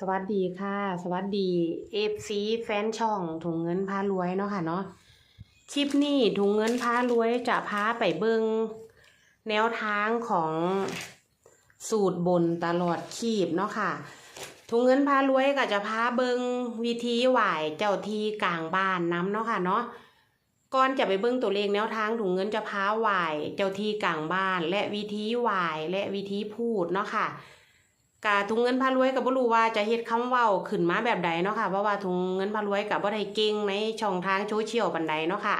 สวัสดีค่ะ สวัสดีเอฟซีแฟนช่องถุงเงินพารวยเนาะค่ะเนาะคลิปนี้ถุงเงินพารวยจะพาไปเบิงแนวทางของสูตรบนตลอดคีบเนาะค่ะถุงเงินพารวยก็จะพาเบิงวิธีไหวเจ้าทีกลางบ้านน้ำเนาะค่ะเนาะก่อนจะไปเบิ้งตัวเลขแนวทางถุงเงินจะพาไหวเจ้าทีกลางบ้าน และวิธีไหวและวิธีพูดเนาะค่ะ กะถุงเงินพารวยกับบ่รู้ว่าจะเฮ็ดคำเว้าขึ้นมาแบบใดเนาะค่ะเพราะว่าถุงเงินพารวยกับบ่ได้เก่งในช่องทางโซเชียลปานใดเนาะค่ะ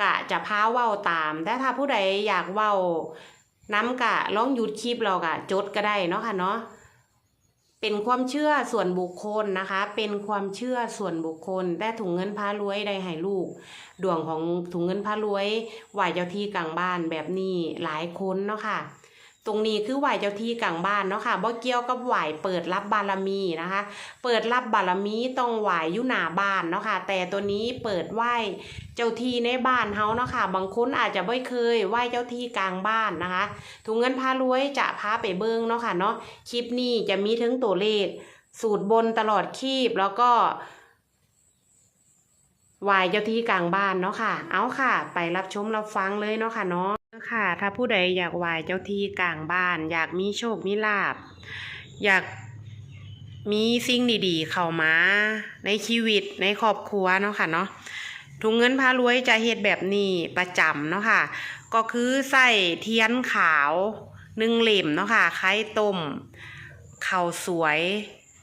กะจะพาเว้าตาม แต่ถ้าผู้ใดอยากเว้าน้ำกะลองหยุดคลิปเรากะจดก็ได้เนาะค่ะเนาะเป็นความเชื่อส่วนบุคคลนะคะ เป็นความเชื่อส่วนบุคคล แต่ถุงเงินพารวยได้ให้ลูก ดวงของถุงเงินพารวยไหวเจ้าที่กลางบ้านแบบนี้หลายคนเนาะค่ะ ตรงนี้คือไหวเจ้าที่กลางบ้านเนาะค่ะบ่เกี่ยวกับไหวเปิดรับบารมีนะคะ เปิดรับบารมีต้องไหวอยู่หน้าบ้านเนาะค่ะ แต่ตัวนี้เปิดไหวเจ้าที่ในบ้านเฮาเนาะค่ะบางคนอาจจะไม่เคยไหวเจ้าที่กลางบ้านนะคะถุงเงินพารวยจะพาไปเบิ่งเนาะค่ะเนาะคลิปนี้จะมีทั้งตัวเลข สูตรบนตลอดคีบแล้วก็ไหวเจ้าที่กลางบ้านเนาะค่ะ เอาค่ะ ไปรับชมรับฟังเลยเนาะค่ะเนาะ ค่ะ ถ้าผู้ใดอยากไหว้เจ้าที่กลางบ้าน อยากมีโชคมีลาบ อยากมีสิ่งดีๆ เข้ามา ในชีวิตในครอบครัวเนาะค่ะเนาะถุงเงินพารวยจะเฮ็ดแบบนี้ประจำเนาะค่ะ ก็คือใส่เทียนขาวหนึ่งเหล่มเนาะค่ะไข่ต้มข้าวสวย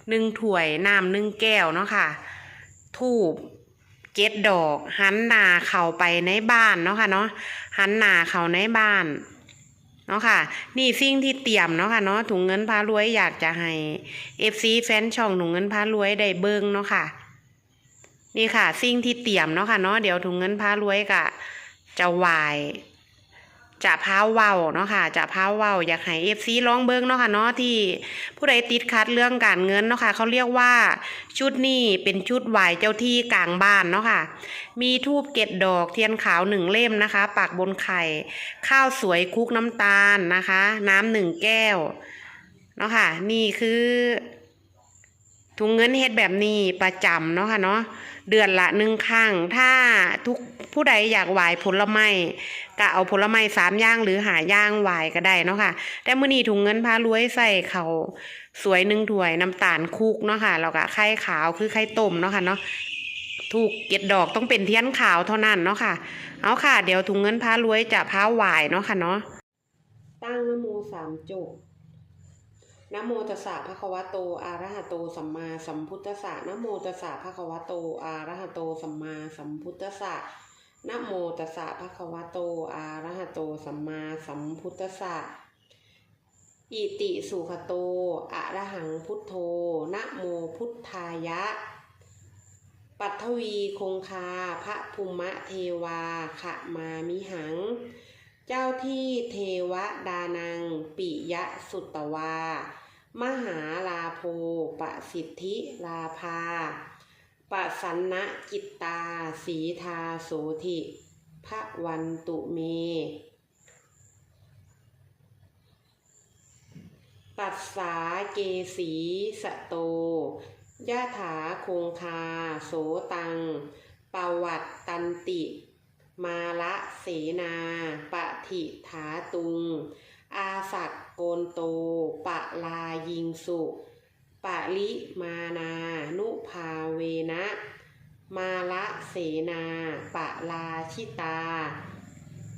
หนึ่งถ้วยน้ำหนึ่งแก้วเนาะค่ะ ทูบ เก็ดดอก หันหน้าเข่าไปในบ้านเนาะค่ะเนาะหันหน้าเข่าในบ้านเนาะค่ะ นี่สิ่งที่เตรียมเนาะค่ะเนาะถุงเงินพารวยอยากจะให้เอฟซีแฟนช่องถุงเงินพารวยได้เบิ้งเนาะค่ะ นี่ค่ะ สิ่งที่เตรียมเนาะค่ะเนาะเดี๋ยวถุงเงินพารวยกะจะวาย จะพาเว้าเนาะค่ะจะพาเว้าอยากให้เอฟซีลองเบิ่งเนาะค่ะเนาะที่ผู้ใดติดขัดเรื่องการเงินเนาะค่ะเขาเรียกว่าชุดนี้เป็นชุดไหวเจ้าที่กลางบ้านเนาะค่ะ มีทูบเกตดอกเทียนขาวหนึ่งเล่มนะคะปักบนไข่ ข้าวสวยคุกน้ำตาลนะคะ น้ำหนึ่งแก้วเนาะค่ะ นี่คือ ถุงเงินเฮ็ดแบบนี้ประจำเนาะค่ะเนาะเดือนละหนึ่งครั้งถ้าทุกผู้ใดอยากไหวผลไม้ก็เอาผลไม้สามย่างหรือหาย่างไหวก็ได้เนาะค่ะแต่มื้อนี้ถุงเงินพารวยใส่เขาสวยหนึ่งถ้วยน้ำตาลคุกเนาะค่ะแล้วก็ไข่ขาวคือไข่ต้มเนาะค่ะเนาะถูกเก็ดดอกต้องเป็นเทียนขาวเท่านั้นเนาะค่ะ เอาค่ะ เดี๋ยวถุงเงินพารวยจะพาหวายเนาะค่ะเนาะตั้งนโมสามจบ นะโมตัสสะภะคะวะโต อะระหะโต สัมมาสัมพุทธัสสะนะโมตัสสะภะคะวะโต อะระหะโต สัมมาสัมพุทธัสสะนะโมตัสสะภะคะวะโต อะระหะโต สัมมาสัมพุทธัสสะอิติสุขโต อะระหังพุทโธ นะโมพุทธายะ ปัทวีคงคา พระภูมะเทวา ขะมามิหัง เจ้าที่เทวดานัง ปิยะสุตตวา มหาลาโพปสิทธิลาภาปสันนะจิตตา สีทาโสธิพระวันตุเมปัสสาเกสีสโตยะถาคงคา โสตัง ปวัตตันติ มาละเสนาปะถิถาตุง อาสัต นโต ปะลายิงสุ ปะลิมานา นุภาเวนะ มาละเสนา ปะลาชิตา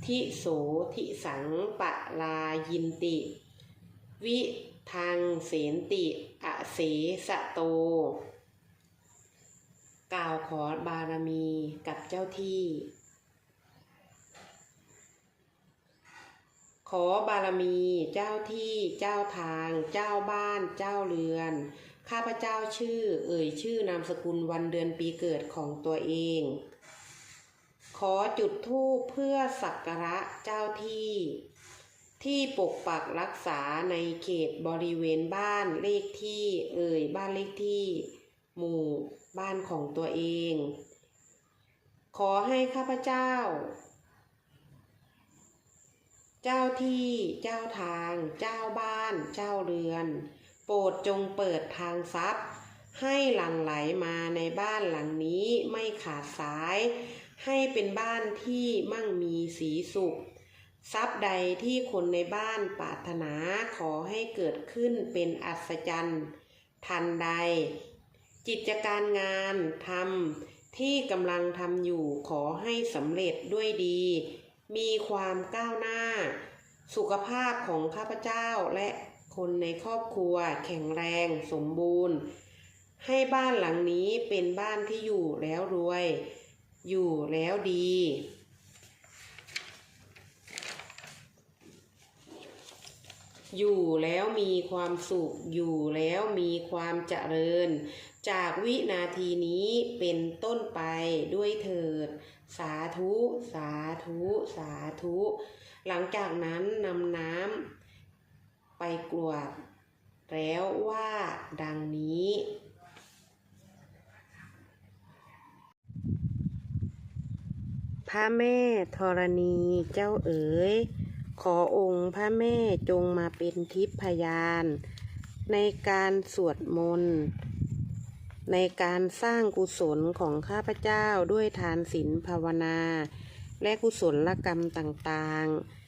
ทิโสทิสัง ปะลายินติ วิทางเสนติ อเสสะโต กล่าวขอบารมีกับเจ้าที่ ขอบารมีเจ้าที่เจ้าทาง เจ้าบ้าน เจ้าเรือน ข้าพเจ้าชื่อ เอ่ยชื่อนามสกุลวันเดือนปีเกิดของตัวเอง ขอจุดธูปเพื่อสักการะเจ้าที่ ที่ปกปักรักษาในเขตบริเวณบ้านเลขที่ เอ่ยบ้านเลขที่ หมู่บ้านของตัวเอง ขอให้ข้าพเจ้า เจ้าที่ เจ้าทาง เจ้าบ้าน เจ้าเรือน โปรดจงเปิดทางทรัพย์ ให้หลั่งไหลมาในบ้านหลังนี้ไม่ขาดสาย ให้เป็นบ้านที่มั่งมีสีสุข ทรัพย์ใดที่คนในบ้านปรารถนาขอให้เกิดขึ้นเป็นอัศจรรย์ทันใด กิจการงานทำที่กำลังทำอยู่ขอให้สำเร็จด้วยดี มีความก้าวหน้า สุขภาพของข้าพเจ้าและคนในครอบครัวแข็งแรงสมบูรณ์ ให้บ้านหลังนี้เป็นบ้านที่อยู่แล้วรวย อยู่แล้วดี อยู่แล้วมีความสุข อยู่แล้วมีความเจริญ จากวินาทีนี้เป็นต้นไปด้วยเถิด สาธุ สาธุ สาธุ หลังจากนั้นนำน้ำไปกรวด แล้วว่าดังนี้พระแม่ธรณีเจ้าเอ๋ย ขอองค์พระแม่จงมาเป็นทิพยาน ในการสวดมนต์ ในการสร้างกุศลของข้าพเจ้าด้วยทานศีลภาวนา และกุศลกรรมต่างๆ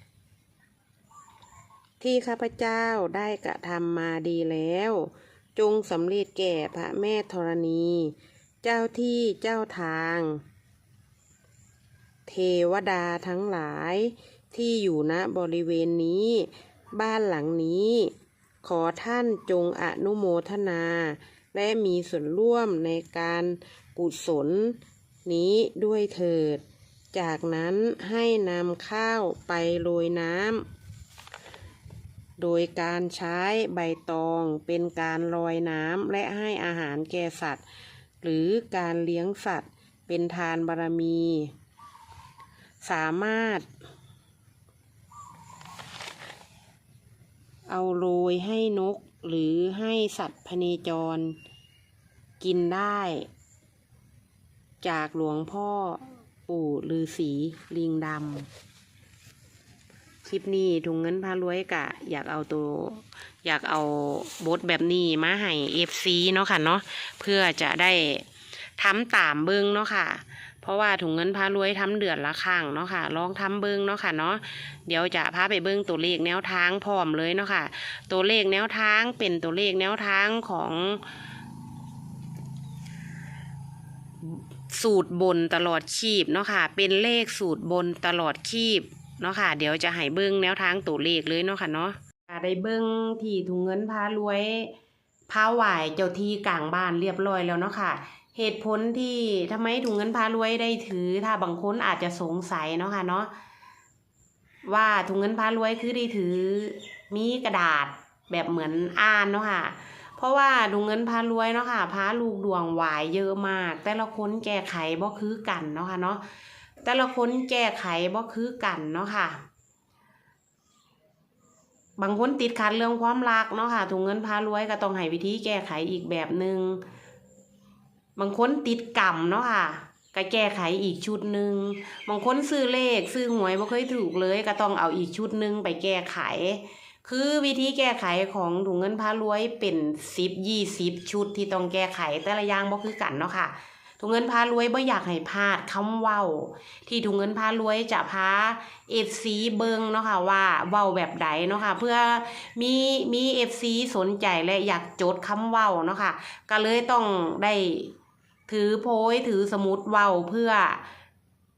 ที่ข้าพเจ้าได้กระทำมาดีแล้ว จงสำเร็จแก่พระแม่ธรณี เจ้าที่เจ้าทาง เทวดาทั้งหลายที่อยู่ณบริเวณนี้ บ้านหลังนี้ ขอท่านจงอนุโมทนา และมีส่วนร่วมในการกุศลนี้ด้วยเถิด จากนั้นให้นำข้าวไปโรยน้ำ โดยการใช้ใบตองเป็นการลอยน้ำและให้อาหารแก่สัตว์ หรือการเลี้ยงสัตว์เป็นทานบารมี สามารถ เอาโรยให้นก หรือให้สัตว์พเนจร กินได้ จากหลวงพ่อปู่ฤาษีลิงดำคลิปนี้ถุงเงินพารวยกะ อยากเอาตัวอยากเอาบทแบบนี้มาให้เอฟซีเนาะค่ะเนาะเพื่อจะได้ทำตามเบิ้งเนาะค่ะ เพราะว่าถุงเงินพารวยทำเดือนละครั้งเนาะค่ะ ลองทำเบิ้งเนาะค่ะเนาะ เดี๋ยวจะพาไปเบิ้งตัวเลขแนวทางพร้อมเลยเนาะค่ะ ตัวเลขแนวทางเป็นตัวเลขแนวทางของสูตรบนตลอดชีพเนาะค่ะ เป็นเลขสูตรบนตลอดชีพเนาะค่ะ เดี๋ยวจะให้เบิ้งแนวทางตัวเลขเลยเนาะค่ะเนาะได้เบิ้งที่ถุงเงินพารวยพาไหวเจ้าที่กลางบ้านเรียบร้อยแล้วเนาะค่ะ เหตุผลที่ทำไมถุงเงินพารวยได้ถือ ถ้าบางคนอาจจะสงสัยเนาะค่ะเนาะว่าถุงเงินพารวยคือได้ถือมีกระดาษแบบเหมือนอ่านเนาะค่ะ เพราะว่าถุงเงินพารวยเนาะค่ะพาลูกดวงหวายเยอะมาก แต่ละคนแก้ไขบ่คือกันเนาะค่ะเนาะแต่ละคนแก้ไขบ่คือกันเนาะค่ะ บางคนติดขัดเรื่องความรักเนาะค่ะถุงเงินพารวยก็ต้องให้วิธีแก้ไขอีกแบบหนึง่ง บางคนติดกรรมเนาะค่ะก็แก้ไขอีกชุดหนึ่งบางคนซื้อเลขซื้อหวยบ่เคยถูกเลย ก็ต้องเอาอีกชุดหนึ่งไปแก้ไข คือวิธีแก้ไขของถุงเงินพารวยเป็นสิบยี่สิบชุดที่ต้องแก้ไขแต่ละอย่างบ่คือกันเนาะค่ะถุงเงินพารวยบ่อยากให้พลาดคำเว้า ที่ถุงเงินพารวยจะพาเอฟซีเบิงเนาะค่ะว่าเว้าแบบใดเนาะค่ะเพื่อมีมีเอฟซีสนใจและอยากจดคำเว้าเนาะค่ะก็เลยต้องได้ ถือโพยถือสมุดเว้าเพื่อ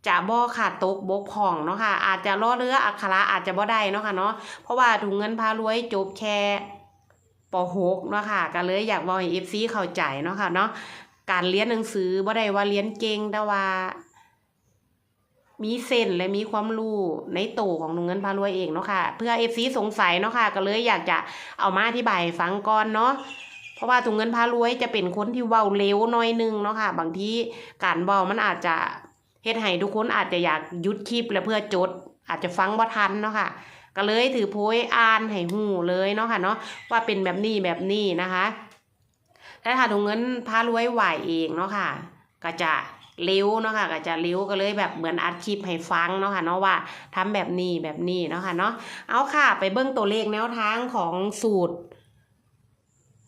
จะบ่ขาดตกบกพร่องเนาะค่ะ อาจจะล้อเรืออักขระอาจจะบ่ได้เนาะค่ะเนาะเพราะว่าถุงเงินพารวยจบแค่ป .6 เนาะค่ะก็เลยอยากบอกให้ FC เข้าใจเนาะค่ะเนาะการเรียนหนังสือบ่ได้ว่าเรียนเก่งแต่ว่า มีเส้นและมีความรู้ในโตวของถุงเงินพารวยเองเนาะค่ะ เพื่อ FC สงสัยเนาะค่ะ ก็เลยอยากจะเอามาอธิบายฟังก่อนเนาะ เพราะว่าถุงเงินพารวยจะเป็นคนที่เว้าเร็วน่อยนึงเนาะค่ะ บางทีการเว้ามันอาจจะเฮ็ดให้ทุกคนอาจจะอยากยุดคลิปแล้วเพื่อจด อาจจะฟังบ่ทันเนาะค่ะ ก็เลยถือโพยอ่านให้หูเลยเนาะค่ะเนาะว่าเป็นแบบนี้แบบนี้นะคะถ้าถ้าถุงเงินพารวยไหวเองเนาะค่ะ ก็จะเร็วเนาะค่ะก็จะเร็วก็เลยแบบเหมือนอัดคลิปให้ฟังเนาะค่ะเนาะว่าทำแบบนี้แบบนี้เนาะค่ะเนาะเอาค่ะ ไปเบิ้งตัวเลขแนวทางของสูตร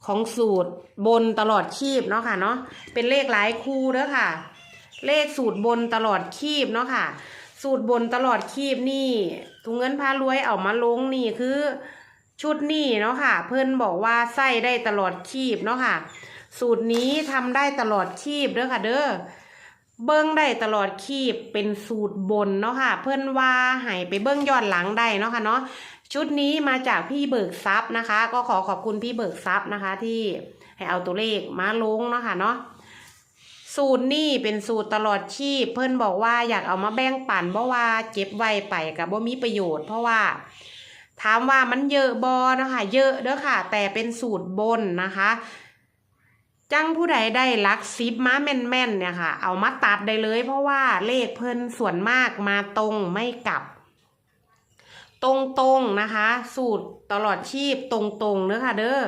ของสูตรบนตลอดชีพเนาะค่ะเนาะเป็นเลขหลายคู่เด้อค่ะ เลขสูตรบนตลอดชีพเนาะค่ะ สูตรบนตลอดชีพนี่ถุงเงินพารวยเอามาลงนี่คือชุดนี่เนาะค่ะ เพื่อนบอกว่าใส่ได้ตลอดชีพเนาะค่ะ สูตรนี้ทำได้ตลอดชีพเด้อค่ะ เด้อเบิ้งได้ตลอดชีพเป็นสูตรบนเนาะค่ะ เพื่อนว่าให้ไปเบิ้งย้อนหลังได้เนาะค่ะเนาะ ชุดนี้มาจากพี่เบิกทรัพย์นะคะ ก็ขอขอบคุณพี่เบิกทรัพย์นะคะ ที่ให้เอาตัวเลขมาลงเนาะค่ะเนาะสูตรนี่เป็นสูตรตลอดชีพ เพื่อนบอกว่าอยากเอามาแบ่งปันเพราะว่าเก็บไว้ไปกับบ่มีประโยชน์ เพราะว่า ถามว่ามันเยอะบอนะคะเยอะเด้อค่ะ แต่เป็นสูตรบนนะคะจังผู้ใดได้ลักซิปมาแม่นๆเนี่ยค่ะ เอามาตัดได้เลย เพราะว่าเลขเพิ่นส่วนมากมาตรงไม่กลับ ตรงๆนะคะ สูตรตลอดชีพตรงๆเด้อค่ะเด้อ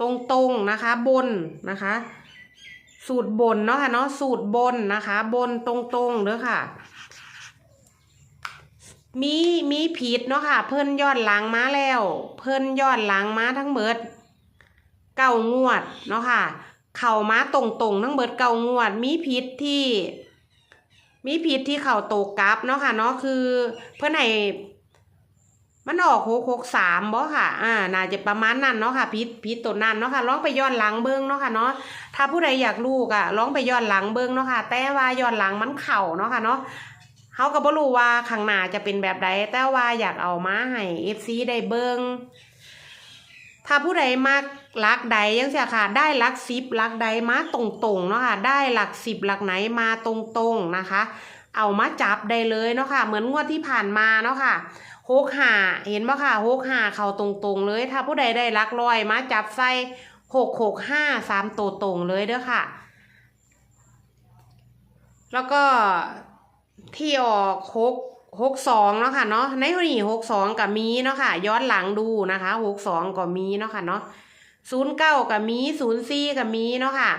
ตรงๆนะคะบนนะคะ สูตรบนเนาะค่ะเนาะสูตรบนนะคะ บนตรงๆเด้อค่ะ มีมีผิดเนาะค่ะ เพิ่นยอดหลังมาแล้ว เพิ่นยอดหลังมาทั้งเบิดเก้างวดเนาะค่ะ เข่ามาตรงๆทั้งเบิดเก้างวด มีผิดที่ มีผิดที่เข่าโตกลับเนาะค่ะเนาะคือเพิ่นให้มันออกหกหกสามบ่ค่ะ อ่า น่าจะประมาณนั้นเนาะค่ะผิดผิดตัวนั้นเนาะค่ะลองไปย้อนหลังเบิ้งเนาะค่ะเนาะ ถ้าผู้ใดอยากรู้ก็ลองไปย้อนหลังเบิ้งเนาะค่ะ แต่ว่าย้อนหลังมันเข่าเนาะค่ะเนาะเขาก็บ่รู้ว่าข้างหน้าจะเป็นแบบใดแต่ว่าอยากเอามาให้ FC ได้เบิง ถ้าผู้ใดมักลักใดยังเสียค่ะ ได้ลักสิบลักใดมาตรงๆเนาะค่ะ ได้หลักสิบหลักไหนมาตรงๆนะคะ เอามาจับได้เลยเนาะค่ะ เหมือนงวดที่ผ่านมาเนาะค่ะหกหาเห็นบ่ค่ะหกหาเข้าตรงๆเลย ถ้าผู้ใดได้ลักลอยมาจับใส่หกหกห้าสามตัวตรงเลยเด้อค่ะ แล้วก็ที่ออกหก หกสองเนาะค่ะเนาะในนนี้หกสองกับมีเนาะค่ะ ย้อนหลังดูนะคะหกสองก็มีเนาะค่ะเนาะศูนย์เก้ากับมีศูนย์สี่กับมีเนาะค่ะ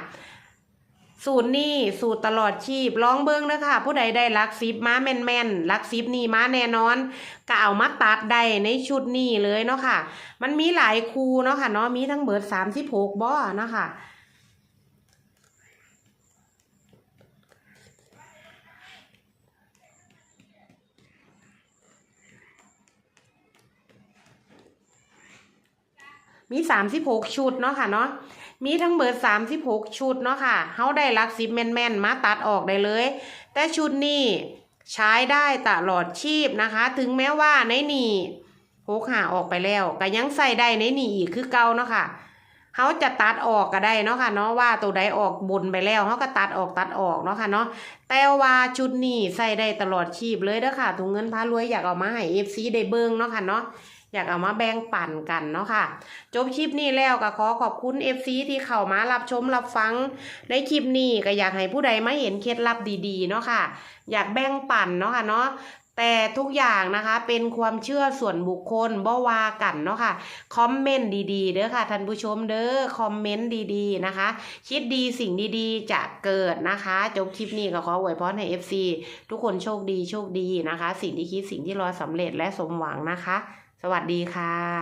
สูตรนี่สูตรตลอดชีพลองเบิ้งเด้อค่ะ ผู้ใดได้ลักซิปมาแม่นแม่นๆลักซิปนี่มาแน่นอนก็เอามาตัดได้ในชุดนี้เลยเนาะค่ะ มันมีหลายคูเนาะค่ะเนาะมีทั้งเบิดสามสิบหกบ่อเนาะค่ะ มีสามสิบหกชุดเนาะค่ะเนาะมีทั้งเบิดสามสิบหกชุดเนาะค่ะเฮาได้ลักสิบแม่นๆมาตัดออกได้เลย แต่ชุดนี้ใช้ได้ตลอดชีพนะคะ ถึงแม้ว่าในนี่หกหาออกไปแล้วก็ยังใส่ได้ในนี่อีกคือเก่าเนาะค่ะเฮาจะตัดออกก็ได้เนาะค่ะเนาะว่าตัวใดออกบนไปแล้วเฮาก็ตัดออกตัดออกเนาะค่ะเนาะแต่ว่าชุดนี้ใส่ได้ตลอดชีพเลยเด้อค่ะถุงเงินพารวยอยากเอามาให้ FC ได้เบิ่งเนาะค่ะเนาะ อยากเอามาแบ่งปันกันเนาะค่ะ จบคลิปนี้แล้วก็ขอขอบคุณ FC ที่เข้ามารับชมรับฟัง ในคลิปนี้ก็อยากให้ผู้ใดมาเห็นเคล็ดลับดีๆเนาะค่ะ อยากแบ่งปันเนาะค่ะเนาะแต่ทุกอย่างนะคะเป็นความเชื่อส่วนบุคคลบ่วากันเนาะค่ะคอมเมนต์ดีๆเด้อค่ะท่านผู้ชมเด้อคอมเมนต์ดีๆนะคะ คิดดีสิ่งดีๆ จะเกิดนะคะจบคลิปนี้ก็ขออวยพรให้ FC ทุกคนโชคดีโชคดีนะคะ สิ่งที่คิดสิ่งที่รอสำเร็จและสมหวังนะคะ สวัสดีค่ะ